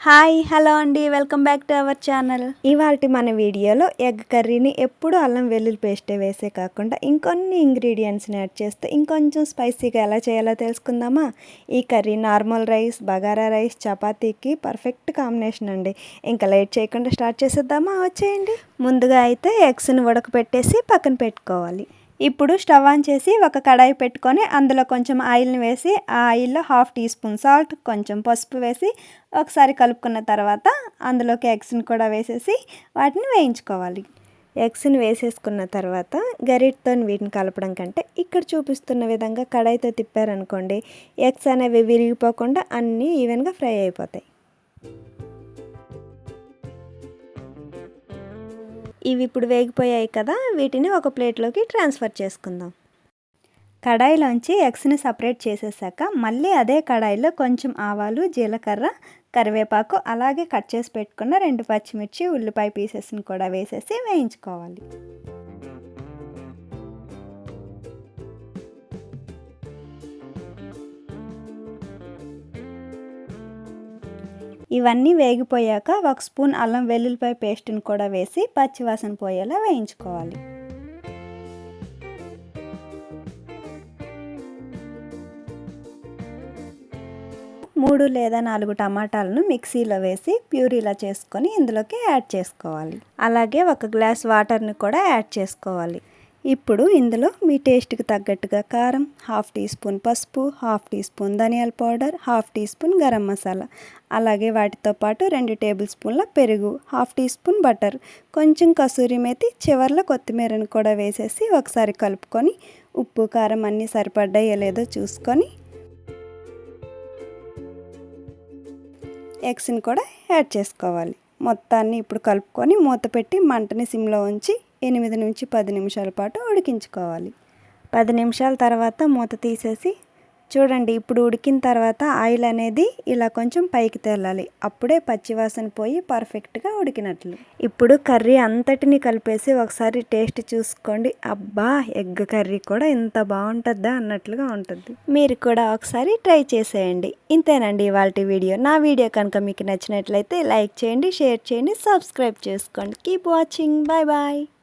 Hi hello అండి. Welcome back to our channel. ఇవాళ మన వీడియోలో ఎగ్ కర్రీని ఎప్పుడు అల్లం వెల్లుల్లి పేస్ట్ వేసే కాకుండా ఇంకొన్ని ఇంగ్రీడియంట్స్ని యాడ్ చేస్తే ఇంకొంచెం స్పైసీగా ఎలా చేయాలో తెలుసుకుందామా? ఈ curry normal rice bagara rice చపాతీకి perfect combination అండి. ఇంకా లేట్ చేయకుండా స్టార్ట్ చేసేద్దామా? వచ్చేయండి. ముందుగా అయితే ఎగ్స్ని ఉడకపెట్టేసి పక్కన పెట్టుకోవాలి. ఇప్పుడు స్టవ్ ఆన్ చేసి ఒక కడాయి పెట్టుకొని అందులో కొంచెం ఆయిల్ని వేసి ఆ ఆయిల్లో హాఫ్ టీ స్పూన్ సాల్ట్ కొంచెం పసుపు వేసి ఒకసారి కలుపుకున్న తర్వాత అందులోకి ఎగ్స్ని కూడా వేసేసి వాటిని వేయించుకోవాలి. ఎగ్స్ని వేసేసుకున్న తర్వాత గరిటతో వీటిని కలపడం కంటే ఇక్కడ చూపిస్తున్న విధంగా కడాయితో తిప్పారనుకోండి ఎగ్స్ అనేవి విరిగిపోకుండా అన్నీ ఈవెన్గా ఫ్రై అయిపోతాయి. ఇవి ఇప్పుడు వేగిపోయాయి కదా వీటిని ఒక ప్లేట్లోకి ట్రాన్స్ఫర్ చేసుకుందాం. కడాయిలోంచి ఎగ్స్ని సపరేట్ చేసేసాక మళ్ళీ అదే కడాయిలో కొంచెం ఆవాలు జీలకర్ర కరివేపాకు అలాగే కట్ చేసి పెట్టుకున్న రెండు పచ్చిమిర్చి ఉల్లిపాయ పీసెస్ని కూడా వేసేసి వేయించుకోవాలి. ఇవన్నీ వేగిపోయాక ఒక స్పూన్ అల్లం వెల్లుల్లిపాయ పేస్ట్ని కూడా వేసి పచ్చివాసన పోయేలా వేయించుకోవాలి. మూడు లేదా నాలుగు టమాటాలను మిక్సీలో వేసి ప్యూరీలా చేసుకొని ఇందులోకి యాడ్ చేసుకోవాలి. అలాగే ఒక గ్లాస్ వాటర్ని కూడా యాడ్ చేసుకోవాలి. ఇప్పుడు ఇందులో మీ టేస్ట్కి తగ్గట్టుగా కారం హాఫ్ టీ స్పూన్ పసుపు హాఫ్ టీ స్పూన్ ధనియాల powder half teaspoon garam masala. అలాగే వాటితో పాటు రెండు టేబుల్ స్పూన్ల పెరుగు హాఫ్ టీ స్పూన్ బటర్. కొంచెం కసూరి మేతి చివర్లో కొత్తిమీరను కూడా వేసేసి ఒకసారి కలుపుకొని ఉప్పు కారం అన్నీ సరిపడ్డాయో లేదో చూసుకొని ఎగ్స్ని కూడా యాడ్ చేసుకోవాలి. మొత్తాన్ని ఇప్పుడు కలుపుకొని మూత పెట్టి మంటని సిమ్లో ఉంచి ఎనిమిది నుంచి పది నిమిషాల పాటు ఉడికించుకోవాలి. పది నిమిషాల తర్వాత మూత తీసేసి చూడండి ఇప్పుడు ఉడికిన తర్వాత ఆయిల్ అనేది ఇలా కొంచెం పైకి తేలాలి. అప్పుడే పచ్చివాసన పోయి పర్ఫెక్ట్గా ఉడికినట్లు. ఇప్పుడు కర్రీ అంతటిని కలిపేసి ఒకసారి టేస్ట్ చూసుకోండి. అబ్బా ఎగ్ కర్రీ కూడా ఇంత బాగుంటుందా అన్నట్లుగా ఉంటుంది. మీరు కూడా ఒకసారి ట్రై చేసేయండి. ఇంతేనండి ఇవాళ వీడియో. నా వీడియో కనుక మీకు నచ్చినట్లయితే లైక్ చేయండి షేర్ చేయండి సబ్స్క్రైబ్ చేసుకోండి. Keep watching. Bye bye.